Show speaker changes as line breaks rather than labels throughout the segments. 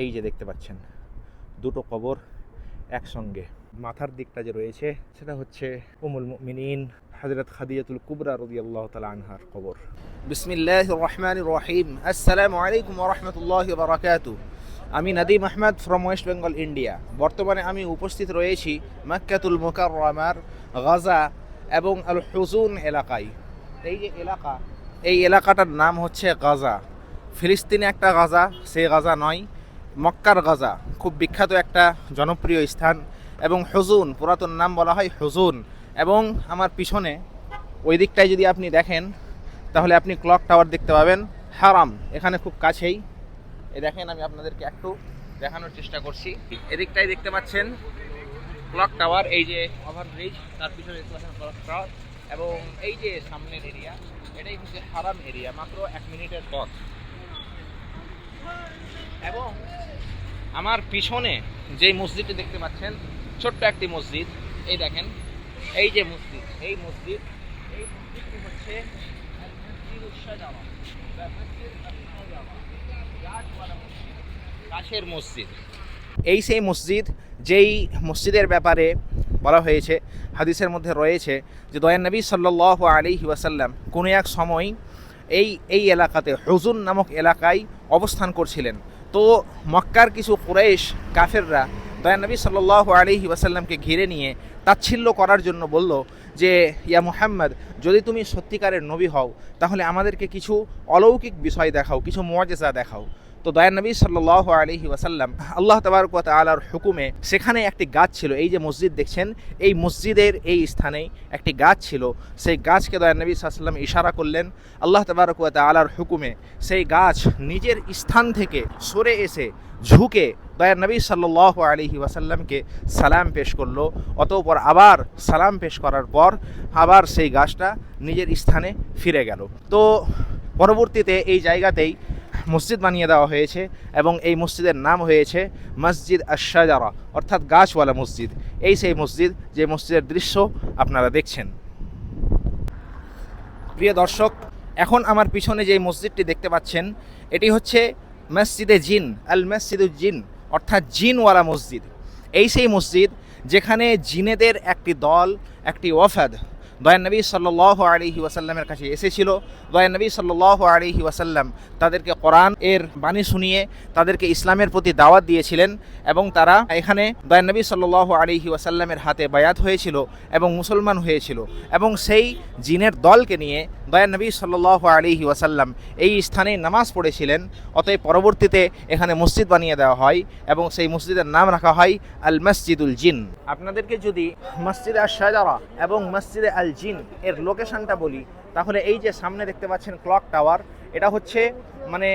এই যে দেখতে পাচ্ছেন, দুটো কবর একসঙ্গে। মাথার দিকটা যে রয়েছে, সেটা হচ্ছে উমুল মিনীন হজরত খাদিজাতুল কুবরা রদি আল্লাহ তালা আনহার কবর। বিসমিল্লাহ রহমান রহিম। আসসালামু আলাইকুম রহমতুল্লাহ বারাকাতু আমি Nadeem Ahmed from West Bengal India বর্তমানে আমি উপস্থিত রয়েছি মাক্কাতুল মোকাররমার গাজা এবং আল হুজুন এলাকায়। এই যে এলাকা, এই এলাকাটার নাম হচ্ছে গাজা। ফিলিস্তিনে একটা গাজা, সে গাজা নয়। মক্কার গাজা, খুব বিখ্যাত একটা জনপ্রিয় স্থান। এবং হুজুন, পুরাতন নাম বলা হয় হুজুন। এবং আমার পিছনে, ওই দিকটায় যদি আপনি দেখেন, তাহলে আপনি ক্লক টাওয়ার দেখতে পাবেন। হারাম, এখানে খুব কাছেই। এই দেখেন, আমি আপনাদেরকে একটু দেখানোর চেষ্টা করছি। এদিকটাই দেখতে পাচ্ছেন, ক্লক টাওয়ার, এই যে ওভারব্রিজ, তার পিছনে দেখতে পাচ্ছেন ক্লক টাওয়ার। এবং এই যে সামনের এরিয়া, এটাই হচ্ছে হারাম এরিয়া, মাত্র এক মিনিটের পথ। এবং আমার পিছনে যেই মসজিদটি দেখতে পাচ্ছেন, ছোট্ট একটি মসজিদ, এই দেখেন, এই যে মসজিদ, এই মসজিদ, এই মসজিদটি হচ্ছে গাছের মসজিদ। এই সেই মসজিদ, যেই মসজিদের ব্যাপারে বলা হয়েছে, হাদিসের মধ্যে রয়েছে যে দয়ান নবী সাল্লাহ আলী ওয়াসাল্লাম কোনো এক সময় এই এই এলাকাতে হজুন নামক এলাকায় অবস্থান করছিলেন। তো মক্কার কিছু কুরাইশ কাফেররা দয়ানবী নবী সাল্লাহ আলী ওয়াসাল্লামকে ঘিরে নিয়ে তাচ্ছিল্য করার জন্য বলল যে, ইয়া মুহাম্মদ, যদি তুমি সত্যিকারের নবী হও, তাহলে আমাদেরকে কিছু অলৌকিক বিষয় দেখাও, কিছু মজেজা দেখাও। তো দয়ান নবী সাল্লাহ আলহি ওয়াসাল্লাম, আল্লাহ তবারক আলার হুকুমে সেখানে একটি গাছ ছিল, এই যে মসজিদ দেখছেন, এই মসজিদের এই স্থানে একটি গাছ ছিল। সেই গাছকে দয়ান নবী সাল্লাম ইশারা করলেন, আল্লাহ তবারক আলার হুকুমে সেই গাছ নিজের স্থান থেকে সরে এসে ঝুঁকে দয়ার নবী সাল্লাহ আলহি ওয়াসাল্লামকে সালাম পেশ করল। অতঃপর আবার সালাম পেশ করার পর আবার সেই গাছটা নিজের স্থানে ফিরে গেল। তো পরবর্তীতে এই জায়গাতেই মসজিদ বানিয়ে দেওয়া হয়েছে এবং এই মসজিদের নাম হয়েছে মসজিদ আশাজারা অর্থাৎ গাছওয়ালা মসজিদ। এই সেই মসজিদ যে মসজিদের দৃশ্য আপনারা দেখছেন। প্রিয় দর্শক, এখন আমার পিছনে যে মসজিদটি দেখতে পাচ্ছেন, এটি হচ্ছে মসজিদে জিন, আল জিন, অর্থাৎ জিনওয়ালা মসজিদ। এই সেই মসজিদ যেখানে জিনেদের একটি দল, একটি ওয়াফাদ দয়ান নবী সাল্লাহ আলিহি ওয়াসাল্লামের কাছে এসেছিল। দয়ান নবী সাল্লাহ আলিহি ওয়াসাল্লাম তাদেরকে কোরআন এর বাণী শুনিয়ে তাদেরকে ইসলামের প্রতি দাওয়াত দিয়েছিলেন এবং তারা এখানে দয়ান নবী সাল্লাহ আলিহি ওয়াসাল্লামের হাতে বায়াত হয়েছিল এবং মুসলমান হয়েছিল এবং সেই জিনের দলকে নিয়ে দয়ান নবী সাল্লাহ আলিহি ওয়াসাল্লাম এই স্থানে নামাজ পড়েছিলেন। অতএব পরবর্তীতে এখানে মসজিদ বানিয়ে দেওয়া হয় এবং সেই মসজিদের নাম রাখা হয় আল মসজিদুল জিন। আপনাদেরকে যদি মসজিদ শাহজারা এবং মসজিদে আল জিন এর লোকেশনটা বলি, তাহলে এই যে সামনে দেখতে পাচ্ছেন ক্লক টাওয়ার এটা হচ্ছে মানে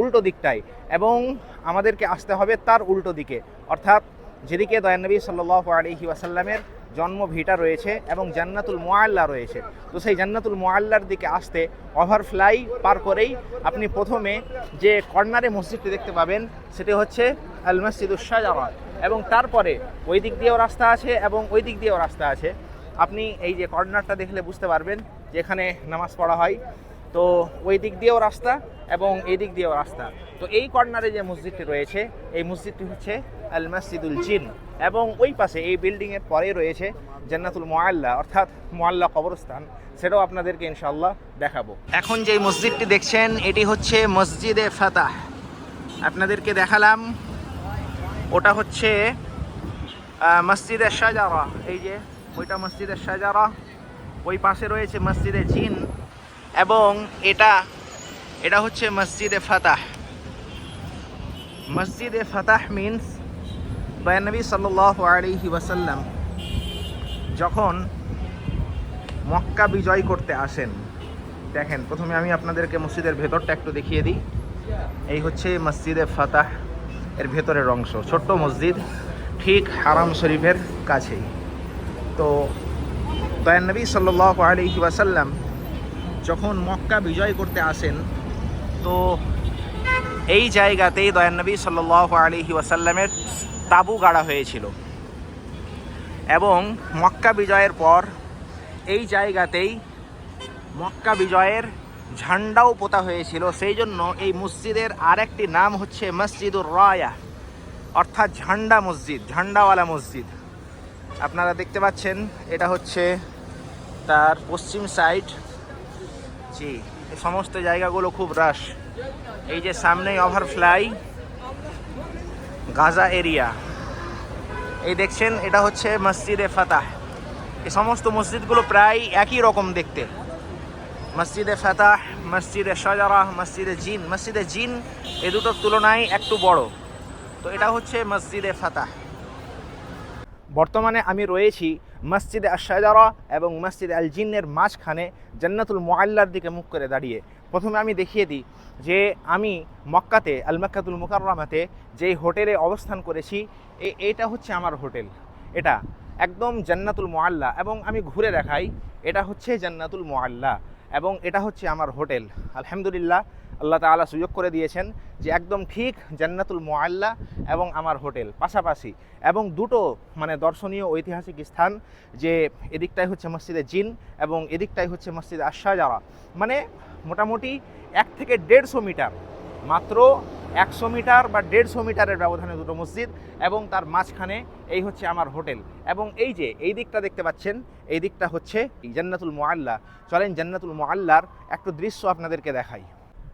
উল্টো দিকটায় এবং আমাদেরকে আসতে হবে তার উল্টো দিকে। অর্থাৎ যেদিকে দয়ানবী সাল্লাহ আলহি ওয়াসাল্লামের জন্ম ভিটা রয়েছে এবং জান্নাতুল মোয়াল্লা রয়েছে। তো সেই জান্নাতুল মোয়াল্লার দিকে আসতে ওভারফ্লাই পার করেই আপনি প্রথমে যে কর্নারে মসজিদটি দেখতে পাবেন, সেটি হচ্ছে আল মসজিদুল শাহজাওয়াত এবং তারপরে ওই দিক দিয়েও রাস্তা আছে এবং ওই দিক দিয়েও রাস্তা আছে। আপনি এই যে কর্নারটা দেখলে বুঝতে পারবেন যে এখানে নামাজ পড়া হয়। তো ওই দিক দিয়েও রাস্তা এবং এই দিক দিয়েও রাস্তা। তো এই কর্নারে যে মসজিদটি রয়েছে এই মসজিদটি হচ্ছে আল মসজিদুল জিন এবং ওই পাশে এই বিল্ডিংয়ের পরে রয়েছে জান্নাতুল মোয়াল্লা অর্থাৎ মোয়াল্লা কবরস্থান। সেটাও আপনাদেরকে ইনশাল্লাহ দেখাবো। এখন যে মসজিদটি দেখছেন এটি হচ্ছে মসজিদে ফাতাহ। আপনাদেরকে দেখালাম ওটা হচ্ছে আহ, মসজিদের শাহজারা এই যে ওইটা মসজিদের শাহজারা ওই পাশে রয়েছে মসজিদে জিন এবং এটা এটা হচ্ছে মসজিদে ফাতাহ। মসজিদে ফাতাহ মিন্স বয়ানবী সাল্লাহ আলিহি ওয়াসাল্লাম যখন মক্কা বিজয় করতে আসেন, দেখেন, প্রথমে আমি আপনাদেরকে মসজিদের ভেতরটা একটু দেখিয়ে দিই। এই হচ্ছে মসজিদে ফাতাহ এর ভেতরের অংশ, ছোট্ট মসজিদ, ঠিক হারাম শরীফের কাছেই। তো দয়ানবী সাল্লাহ আলহি ওয়াসাল্লাম যখন মক্কা বিজয় করতে আসেন, তো এই জায়গাতেই দয়ানবী সাল্লাহ আলহি ওয়াসাল্লামের তাবু গাড়া হয়েছিল। এবং মক্কা বিজয়ের পর এই জায়গাতেই মক্কা বিজয়ের ঝান্ডাও পোতা হয়েছিল। সেই জন্য এই মসজিদের আরেকটি নাম হচ্ছে মসজিদুর রায়া, অর্থাৎ ঝান্ডা মসজিদ, ঝান্ডাওয়ালা মসজিদ। আপনারা দেখতে পাচ্ছেন, এটা হচ্ছে তার পশ্চিম সাইড জি, এই সমস্ত জায়গাগুলো খুব রাশ এই যে সামনেই ওভারফ্লাই গাজা এরিয়া এই দেখছেন, এটা হচ্ছে মসজিদে ফাতাহ। এই সমস্ত মসজিদগুলো প্রায় একই রকম দেখতে। মসজিদে ফাতাহ, মসজিদে সাজারা মসজিদে জিন। মসজিদে জিন, এ দুটোর তুলনায় একটু বড়। তো এটা হচ্ছে মসজিদে ফাতাহ। বর্তমানে আমি রয়েছি মসজিদে আশাজারা এবং মসজিদ আল জিন্নের মাঝখানে জান্নাতুল মোয়াল্লার দিকে মুখ করে দাঁড়িয়ে। প্রথমে আমি দেখিয়ে দিই যে আমি মক্কাতে আল মক্কাতুল মুকাররামাতে যেই হোটেলে অবস্থান করেছি এটা হচ্ছে আমার হোটেল। এটা একদম জান্নাতুল মোয়াল্লা এবং আমি ঘুরে দেখাই, এটা হচ্ছে জান্নাতুল মোয়াল্লা এবং এটা হচ্ছে আমার হোটেল। আলহামদুলিল্লাহ আল্লাহ তাআলা সুযোগ করে দিয়েছেন যে একদম ঠিক জান্নাতুল মোয়াল্লা এবং আমার হোটেল পাশাপাশি। এবং দুটো মানে দর্শনীয় ঐতিহাসিক স্থান যে এদিকটাই হচ্ছে মসজিদে জিন এবং এদিকটাই হচ্ছে মসজিদে আশাজারা মানে মোটামুটি এক থেকে দেড়শো মিটার। মাত্র একশো মিটার বা দেড়শো মিটারের ব্যবধানে দুটো মসজিদ এবং তার মাঝখানে এই হচ্ছে আমার হোটেল। এবং এই যে এই দিকটা দেখতে পাচ্ছেন, এই দিকটা হচ্ছে জান্নাতুল মোয়াল্লা চলেন জান্নাতুল মোয়াল্লার একটু দৃশ্য আপনাদেরকে দেখাই।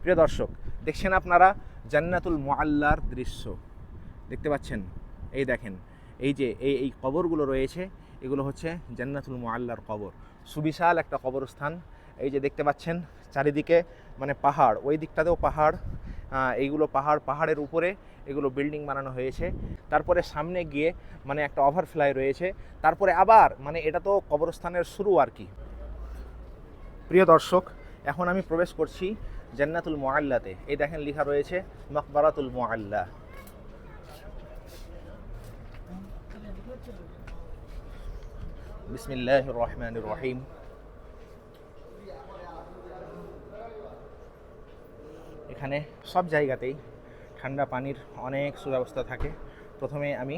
প্রিয় দর্শক, দেখছেন আপনারা জান্নাতুল মোয়াল্লার দৃশ্য। দেখতে পাচ্ছেন? এই দেখেন, এই যে এই এই কবরগুলো রয়েছে, এগুলো হচ্ছে জান্নাতুল মোয়াল্লার কবর। সুবিশাল একটা কবরস্থান। এই যে দেখতে পাচ্ছেন, চারিদিকে মানে পাহাড়, ওই দিকটাতেও পাহাড় এইগুলো পাহাড়, পাহাড়ের উপরে এগুলো বিল্ডিং বানানো হয়েছে। তারপরে সামনে গিয়ে মানে একটা ওভারফ্লাই রয়েছে। তারপরে আবার মানে এটা তো কবরস্থানের শুরু আর কি। প্রিয় দর্শক, এখন আমি প্রবেশ করছি জান্নাতুল মোয়াল্লাতে এই দেখেন লেখা রয়েছে, মকবরাতুল মোয়াল্লা বিসমিল্লাহ রহমান রহিম এখানে সব জায়গাতেই ঠান্ডা পানির অনেক সুব্যবস্থা থাকে। প্রথমে আমি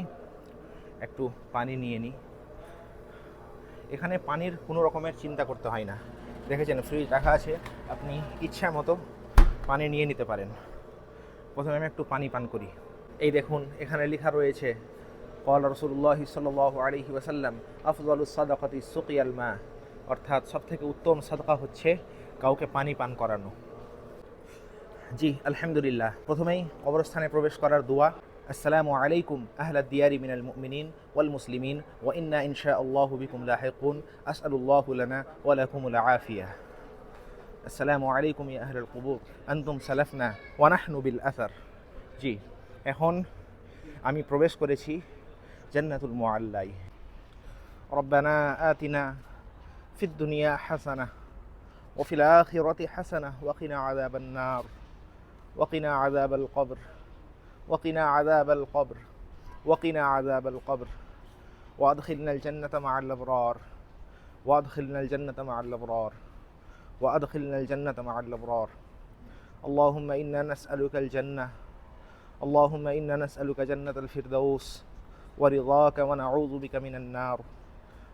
একটু পানি নিয়ে নিই। এখানে পানির কোনো রকমের চিন্তা করতে হয় না। দেখেছেন ফ্রিজ রাখা আছে, আপনি ইচ্ছা মতো পানি নিয়ে নিতে পারেন। প্রথমে আমি একটু পানি পান করি। এই দেখুন, এখানে লেখা রয়েছে কল রসুল্লাহ সাল আলহি ওয়াসাল্লাম আফজালুস সাদাকাতি সুকিয়াল মা অর্থাৎ সবথেকে উত্তম সাদকা হচ্ছে কাউকে পানি পান করানো। জি, আলহামদুলিল্লাহ। প্রথমেই কবরস্থানে প্রবেশ করার দোয়া। আসসালামু আলাইকুম আহলা দিয়ারি মিনাল মুমিনিন ওয়াল মুসলিমিন ওয়া ইন্না ইনশা আল্লাহু বিকুম লাহিকুন আসআলুল্লাহু লানা ওয়া লাকুমুল আফিয়া আসসালামু আলাইকুম ইয়া আহলাল কুবুর আনতুম সালাফনা ওয়া নাহনু বিল আসার জি এখন আমি প্রবেশ করেছি জান্নাতুল মুআল্লাই ربنا آتنا في الدنيا حسنة وفي الآخرة حسنة وقنا عذاب النار وقنا عذاب القبر وقنا عذاب القبر وقنا عذاب القبر. وأدخلنا الجنة مع الأبرار وأدخلنا الجنة مع الأبرار وأدخلنا الجنة مع الأبرار. اللهم إنا نسألك الجنة اللهم إنا نسألك جنة الفردوس ورضاك ونعوذ بك من النار.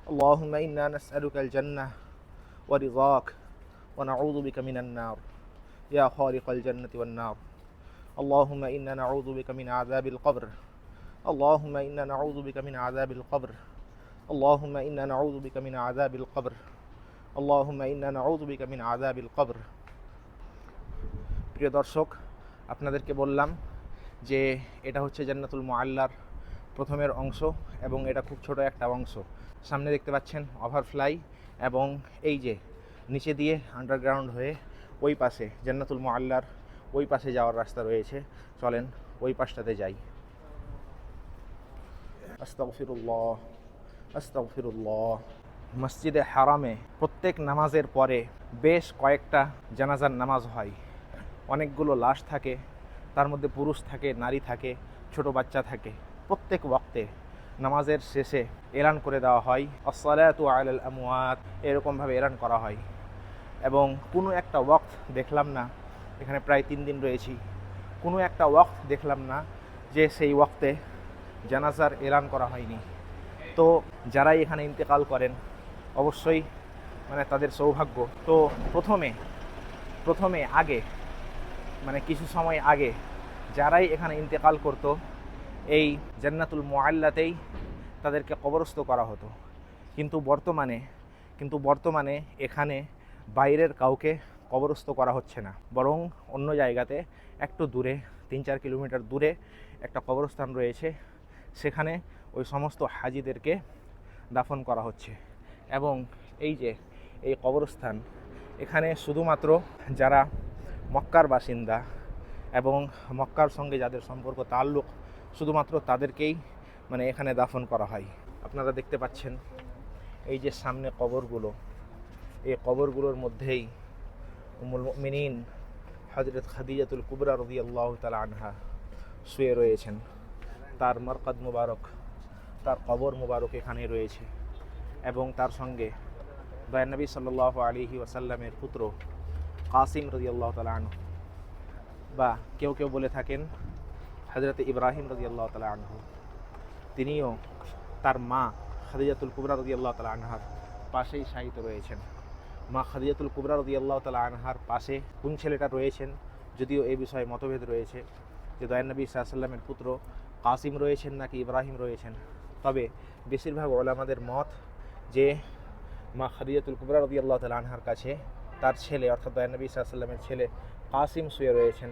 اللهم إنا نسألك الجنة ورضاك ونعوذ بك من النار. يا خالق الجنة والنار. اللهم إنا نعوذ بك من عذاب القبر اللهم إنا نعوذ بك من عذاب القبر اللهم إنا نعوذ بك من عذاب القبر اللهم إنا نعوذ بك من عذاب القبر প্রিয় দর্শক আপনাদেরকে বললাম যে এটা হচ্ছে জান্নাতুল মুআল্লার প্রথমের অংশ এবং এটা খুব ছোট একটা অংশ সামনে দেখতে পাচ্ছেন ওভারফ্লাই এবং এই যে নিচে দিয়ে আন্ডারগ্রাউন্ড হয়ে ওই পাশে জান্নাতুল মুআল্লার ওই পাশে যাওয়ার রাস্তা রয়েছে। চলেন ওই পাশটাতে যাই। আস্তাগফিরুল্লাহ মসজিদে হারামে প্রত্যেক নামাজের পরে বেশ কয়েকটা জানাজার নামাজ হয়। অনেকগুলো লাশ থাকে, তার মধ্যে পুরুষ থাকে, নারী থাকে, ছোট বাচ্চা থাকে। প্রত্যেক ওয়াক্তে নামাজের শেষে এলান করে দেওয়া হয়। আসসালাতু আলাল আমওয়াত, এরকমভাবে এলান করা হয়। এবং কোনো একটা ওয়াক্ত দেখলাম না এখানে প্রায় তিন দিন রয়েছি। কোনো একটা ওয়াক্ত দেখলাম না যে সেই ওয়াক্তে জানাজার এলান করা হয়নি। তো যারাই এখানে ইন্তেকাল করেন, অবশ্যই মানে তাদের সৌভাগ্য। তো প্রথমে প্রথমে আগে মানে কিছু সময় আগে যারাই এখানে ইন্তেকাল করত, এই জান্নাতুল মোয়াল্লাতেই তাদেরকে কবরস্থ করা হতো। কিন্তু বর্তমানে কিন্তু বর্তমানে এখানে বাইরের কাউকে কবরস্থ করা হচ্ছে না। বরং অন্য জায়গাতে একটু দূরে তিন চার কিলোমিটার দূরে একটা কবরস্থান রয়েছে। সেখানে ওই সমস্ত হাজিদেরকে দাফন করা হচ্ছে। এবং এই যে, এই কবরস্থান, এখানে শুধুমাত্র যারা মক্কার বাসিন্দা এবং মক্কার সঙ্গে যাদের সম্পর্ক তাল্লুক, শুধুমাত্র তাদেরকেই মানে এখানে দাফন করা হয়। আপনারা দেখতে পাচ্ছেন, এই যে সামনে কবরগুলো, এই কবরগুলোর মধ্যেই মিনিন হজরত খাদিজাতুল কুবরা রদি আল্লাহ তালা আনহা শুয়ে রয়েছেন। তার মরকদ মুবারক, তার কবর মুবারক এখানে রয়েছে এবং তার সঙ্গে দয়ানবী সাল্লাহ আলিহি ওয়াসাল্লামের পুত্র কাসিম রদি আল্লাহ তালা আনহু বা কেউ কেউ বলে থাকেন হজরত ইব্রাহিম রদি আল্লাহ তালা আনহু। তিনিও তার মা খাদিজাতুল কুবরা রদি আল্লাহ তালা আনহার পাশেই শায়িত রয়েছেন। মা খাদিজাতুল কুবরা রদি আল্লাহ তালা আনহার পাশে কোন ছেলেটা রয়েছেন? যদিও এই বিষয়ে মতভেদ রয়েছে যে দয়ানবী সাল্লামের পুত্র কাসিম রয়েছেন নাকি ইব্রাহিম রয়েছেন। তবে বেশিরভাগ ওলামাদের মত যে মা খাদিজাতুল কুবরা রদি আল্লাহ তালা আনহার কাছে তার ছেলে, অর্থাৎ দয়ানবী সাল্লামের ছেলে কাসিম শুয়ে রয়েছেন।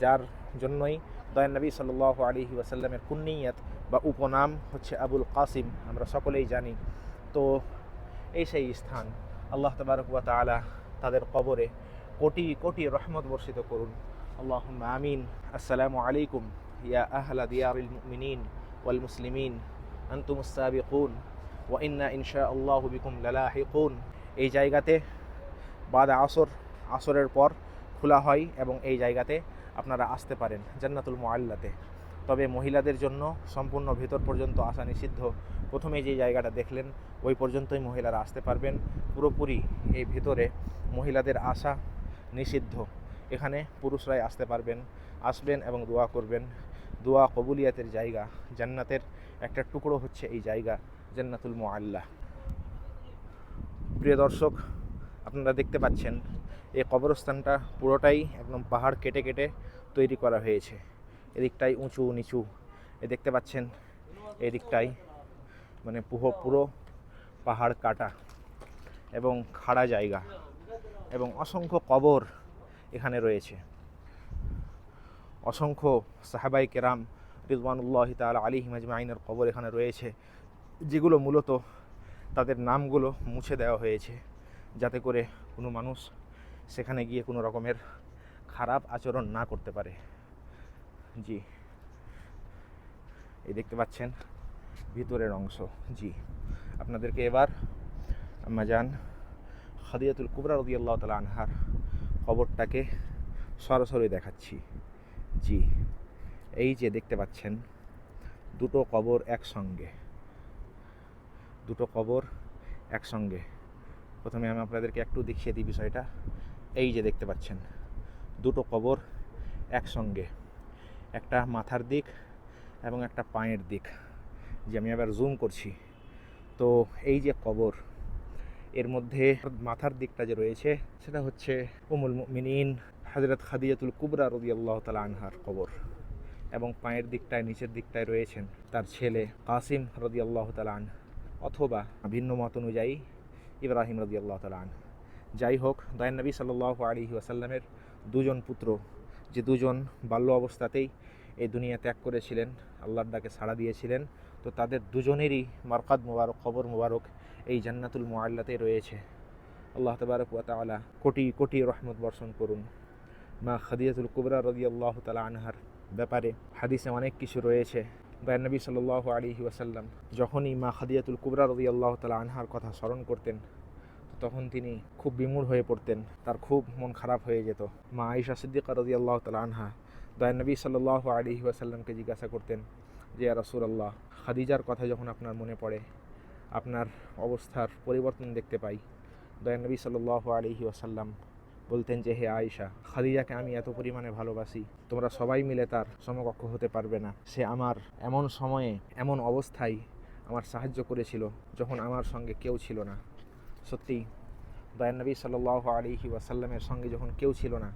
যার জন্যই দয়ানবী সাল্লাহ আলী ওয়াসাল্লামের কুন্নিয়াত বা উপনাম হচ্ছে আবুল কাসিম, আমরা সকলেই জানি। তো এই সেই স্থান। আল্লাহ তবারকুয়া তালা তাদের কবরে কোটি কোটি রহমত বর্ষিত করুন। আল্লাহ আমিন। আসসালামু আলাইকুম ইয়া আহলা দিয়ারিল মুমিনিন ওয়াল মুসলিমিন। আন্তুম সাবিকুন ওয়া ইন্না ইনশা আল্লাহ বিকুম লালাহিকুন। এই জায়গাতে বাদ আসর, আসরের পর খোলা হয় এবং এই জায়গাতে আপনারা আসতে পারেন জান্নাতুল মোয়াল্লাতে তবে মহিলাদের জন্য সম্পূর্ণ ভেতর পর্যন্ত আসা নিষিদ্ধ। প্রথমে যে জায়গাটা দেখলেন, ওই পর্যন্তই মহিলারা আসতে পারবেন। পুরোপুরি এই ভেতরে মহিলাদের আসা নিষিদ্ধ। এখানে পুরুষরাই আসতে পারবেন, আসবেন এবং দোয়া করবেন। দোয়া কবুলিয়াতের জায়গা, জান্নাতের একটা টুকরো হচ্ছে এই জায়গা, জান্নাতুল মোয়াল্লা প্রিয় দর্শক, আপনারা দেখতে পাচ্ছেন, এই কবরস্থানটা পুরোটাই একদম পাহাড় কেটে কেটে তৈরি করা হয়েছে। এদিকটাই উঁচু নিচু। এ দেখতে পাচ্ছেন, এদিকটাই মানে পুরো পুরো পাহাড় কাটা এবং খাড়া জায়গা এবং অসংখ্য কবর এখানে রয়েছে। অসংখ্য সাহাবাই কেরাম রিজওয়ানুল্লাহ তাল আলী হিমাজমাইনের কবর এখানে রয়েছে, যেগুলো মূলত তাদের নামগুলো মুছে দেওয়া হয়েছে যাতে করে কোনো মানুষ সেখানে গিয়ে কোনো রকমের খারাপ আচরণ না করতে পারে। জি। এই দেখতে পাচ্ছেন ভিতরের অংশ। জি। আপনাদেরকে এবার আমাজান খাদিয়াতুল কুবরা রদি আল্লাহ তালা আনহার খবরটাকে সরাসরি দেখাচ্ছি। জি। এই যে দেখতে পাচ্ছেন, দুটো কবর একসঙ্গে। দুটো কবর একসঙ্গে। প্রথমে আমি আপনাদেরকে একটু দেখিয়ে দিই বিষয়টা। এই যে দেখতে পাচ্ছেন, দুটো কবর একসঙ্গে। একটা মাথার দিক এবং একটা পায়ের দিক। যে আমি আবার জুম করছি। তো এই যে কবর, এর মধ্যে মাথার দিকটা যে রয়েছে, সেটা হচ্ছে উমুল মিনিন হজরত খাদিয়াতুল কুবরা রদি আল্লাহ তালা আনহার কবর এবং পায়ের দিকটায়, নিচের দিকটায় রয়েছেন তার ছেলে কাসিম রদি আল্লাহ তালান অথবা ভিন্ন মত অনুযায়ী ইব্রাহিম রদি আল্লাহ তালান যাই হোক দয়ানবী সাল্লাহ আলী ওয়াসাল্লামের দুজন পুত্র, যে দুজন বাল্য অবস্থাতেই এই দুনিয়া ত্যাগ করেছিলেন, আল্লাহর ডাকে সাড়া দিয়েছিলেন তো তাদের দুজনেরই মারকাদ মুবারক, খবর মুবারক এই জান্নাতুল মোয়াল্লাতে রয়েছে। আল্লাহ তবারক ওয়া তাআলা কোটি কোটি রহমত বর্ষণ করুন। মা খাদিয়াতুল কুবরা রদি আল্লাহ তালা আনহার ব্যাপারে হাদিসে অনেক কিছু রয়েছে। দয়ানবী সাল্লাহ আলী ওয়াসাল্লাম যখনই মা খাদিয়াতুল কুবরা রদি আল্লাহ তালা আনহার কথা স্মরণ করতেন তখন তিনি খুব বিমূঢ় হয়ে পড়তেন, তার খুব মন খারাপ হয়ে যেত। মা আইসা সিদ্দিকা রদি আল্লাহ তালা আনহা দয়ানবী সাল্লাহ আলী ওয়াসাল্লামকে জিজ্ঞাসা করতেন যে রসুল আল্লাহ খাদিজার কথা যখন আপনার মনে পড়ে, আপনার অবস্থার পরিবর্তন দেখতে পাই। দয়ানবী সাল্লাহ আলী ওয়াসাল্লাম বলতেন যে, হে আয়েশা, খাদিজাকে আমি এত পরিমাণে ভালোবাসি। তোমরা সবাই মিলে তার সমকক্ষ হতে পারবে না। সে আমার এমন সময়ে, এমন অবস্থায় আমার সাহায্য করেছিল যখন আমার সঙ্গে কেউ ছিল না। সত্যি দয়ানবী সাল্লাহ আলিহি ওয়াসাল্লামের সঙ্গে যখন কেউ ছিল না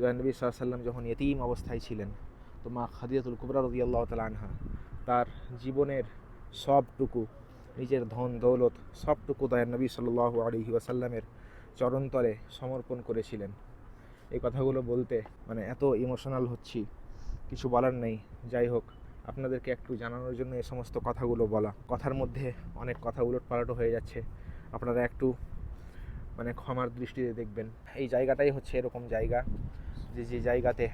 দয়ানবী সাল্লাম যখন এতিম অবস্থায় ছিলেন তো মা খাদিয়াতুল কুবরা রদি আল্লাহ তালা আনহা, তার জীবনের সবটুকু, নিজের ধন, দৌলত সবটুকু দয়ানবী সাল্লাহ আলিহি ওয়াসাল্লামের চরণতলে সমর্পণ করেছিলেন। এই কথাগুলো বলতে মানে এত ইমোশনাল হচ্ছি, কিছু বলার নেই। যাই হোক, আপনাদেরকে একটু জানানোর জন্য এই সমস্ত কথাগুলো বলা। কথার মধ্যে অনেক কথা উলট পালটও হয়ে যাচ্ছে। আপনারা একটু মানে ক্ষমার দৃষ্টিতে দেখবেন। এই জায়গাটাই হচ্ছে এরকম জায়গা। যে যে জায়গাতে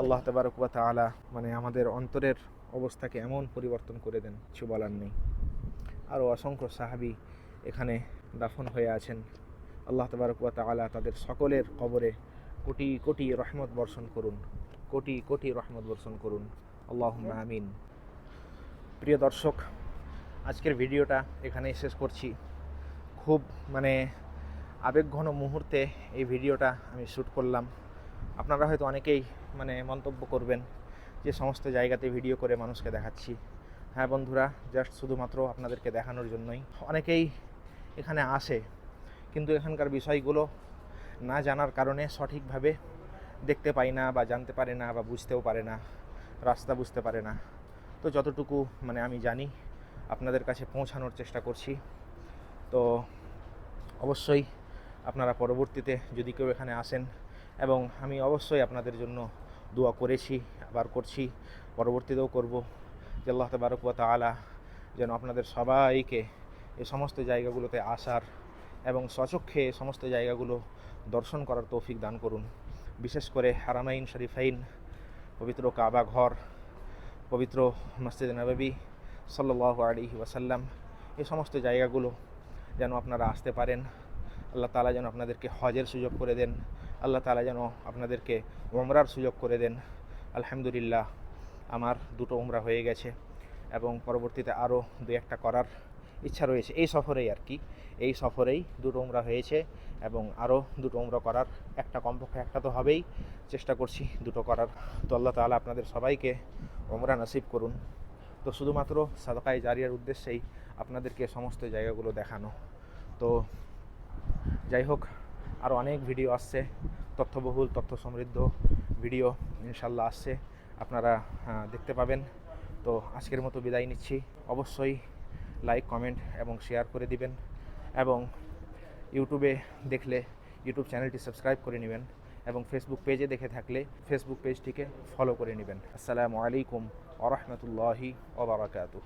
আল্লাহ তবারকুয়া তালা মানে আমাদের অন্তরের অবস্থাকে এমন পরিবর্তন করে দেন, কিছু বলার নেই। আরও অসংখ্য সাহাবি এখানে দাফন হয়ে আছেন। আল্লাহ তবারকুয়া তালা তাদের সকলের কবরে কোটি কোটি রহমত বর্ষণ করুন, কোটি কোটি রহমত বর্ষণ করুন। আল্লাহ আমিন। প্রিয় দর্শক, আজকের ভিডিওটা এখানেই শেষ করছি। খুব মানে আবেগঘন মুহূর্তে এই ভিডিওটা আমি শ্যুট করলাম। আপনারা হয়তো অনেকেই মানে মন্তব্য করবেন যে সমস্ত জায়গাতে ভিডিও করে মানুষকে দেখাচ্ছি। হ্যাঁ বন্ধুরা জাস্ট শুধুমাত্র আপনাদেরকে দেখানোর জন্যই। অনেকেই এখানে আসে, কিন্তু এখানকার বিষয়গুলো না জানার কারণে সঠিকভাবে দেখতে পাই না বা জানতে পারে না বা বুঝতেও পারে না, রাস্তা বুঝতে পারে না। তো যতটুকু মানে আমি জানি, আপনাদের কাছে পৌঁছানোর চেষ্টা করছি। তো অবশ্যই আপনারা পরবর্তীতে যদি কেউ এখানে আসেন এবং আমি অবশ্যই আপনাদের জন্য দোয়া করেছি, আবার করছি, পরবর্তীতেও করব। যে আল্লাহ তবারকুয়া তালা যেন আপনাদের সবাইকে এ সমস্ত জায়গাগুলোতে আসার এবং স্বচক্ষে সমস্ত জায়গাগুলো দর্শন করার তৌফিক দান করুন। বিশেষ করে হারামাইন শরীফাইন, পবিত্র কাবা ঘর, পবিত্র মসজিদ নবাবী সাল্লাহ আলী ওয়াসাল্লাম এই সমস্ত জায়গাগুলো যেন আপনারা আসতে পারেন। আল্লাহ তালা যেন আপনাদেরকে হজের সুযোগ করে দেন। আল্লাহ তালা যেন আপনাদেরকে ওমরার সুযোগ করে দেন। আলহামদুলিল্লাহ, আমার দুটো ওমরা হয়ে গেছে এবং পরবর্তীতে আরও দু একটা করার ইচ্ছা রয়েছে। এই সফরেই আর কি, এই সফরেই দুটো উমরা হয়েছে এবং আরও দুটো উমরা করার একটা কমপক্ষে একটা তো হবেই। চেষ্টা করছি দুটো করার। তো আল্লাহ তালা আপনাদের সবাইকে ওমরা নসিব করুন। তো শুধুমাত্র সাদকায় জারিয়ার উদ্দেশ্যেই আপনাদেরকে সমস্ত জায়গাগুলো দেখানো। তো যাই হোক আরও অনেক ভিডিও আসছে। তথ্যবহুল তথ্য সমৃদ্ধ ভিডিও ইনশাল্লাহ আসছে। আপনারা দেখতে পাবেন। তো আজকের মতো বিদায় নিচ্ছি। অবশ্যই লাইক কমেন্ট এবং শেয়ার করে দিবেন এবং ইউটিউবে দেখলে ইউটিউব চ্যানেলটি সাবস্ক্রাইব করে নেবেন এবং ফেসবুক পেজে দেখে থাকলে ফেসবুক পেজটিকে ফলো করে নেবেন। আসসালামু আলাইকুম আ রহমতুল্লাহি ওবরাকাতু